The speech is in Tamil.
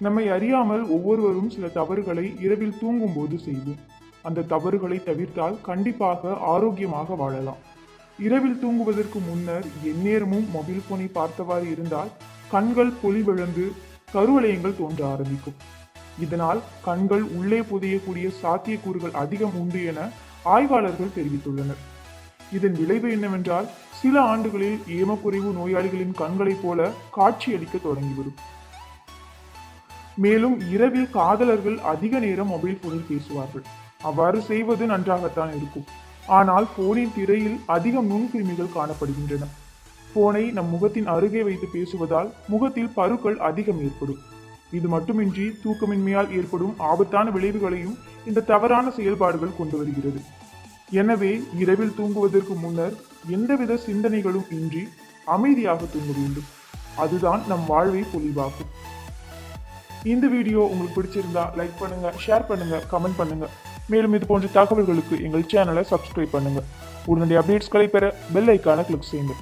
நம்மை அறியாமல் ஒவ்வொருவரும் சில தவறுகளை இரவில் தூங்கும்போது செய்வோம். அந்த தவறுகளை தவிர்த்தால் கண்டிப்பாக ஆரோக்கியமாக வாழலாம். இரவில் தூங்குவதற்கு முன்னர் எந்நேரமும் மொபைல் போனை பார்த்தவாறு இருந்தால் கண்கள் பொலிவிழந்து கருவளையங்கள் தோன்ற ஆரம்பிக்கும். இதனால் கண்கள் உள்ளே புதையக்கூடிய சாத்தியக்கூறுகள் அதிகம் உண்டு என ஆய்வாளர்கள் தெரிவித்துள்ளனர். இதன் விளைவு என்னவென்றால் சில ஆண்டுகளில் ஏமக்குறைவு நோயாளிகளின் கண்களைப் போல காட்சியளிக்க தொடங்கிவிடும். மேலும் இரவில் காதலர்கள் அதிக நேரம் மொபைல் போனில் பேசுவார்கள். அவ்வாறு செய்வது நன்றாகத்தான் இருக்கும். ஆனால் போனின் திரையில் அதிகம் நுண்கிருமிகள் காணப்படுகின்றன. போனை நம் முகத்தின் அருகே வைத்து பேசுவதால் முகத்தில் பருக்கள் அதிகம் ஏற்படும். இது மட்டுமின்றி தூக்கமின்மையால் ஏற்படும் ஆபத்தான விளைவுகளையும் இந்த தவறான செயல்பாடுகள் கொண்டு வருகிறது. எனவே இரவில் தூங்குவதற்கு முன்னர் எந்தவித சிந்தனைகளும் இன்றி அமைதியாக தூங்க வேண்டும். அதுதான் நம் வாழ்வை பொலிவாக்கும். இந்த வீடியோ உங்களுக்கு பிடிச்சிருந்தா லைக் பண்ணுங்க ஷேர் பண்ணுங்க கமெண்ட் பண்ணுங்க. மேலும் இது போன்ற தகவல்களுக்கு எங்கள் சேனலை சப்ஸ்கிரைப் பண்ணுங்க. உடனடி அப்டேட்ஸ்களை பெற பெல் ஐக்கான கிளிக் செய்யுங்க.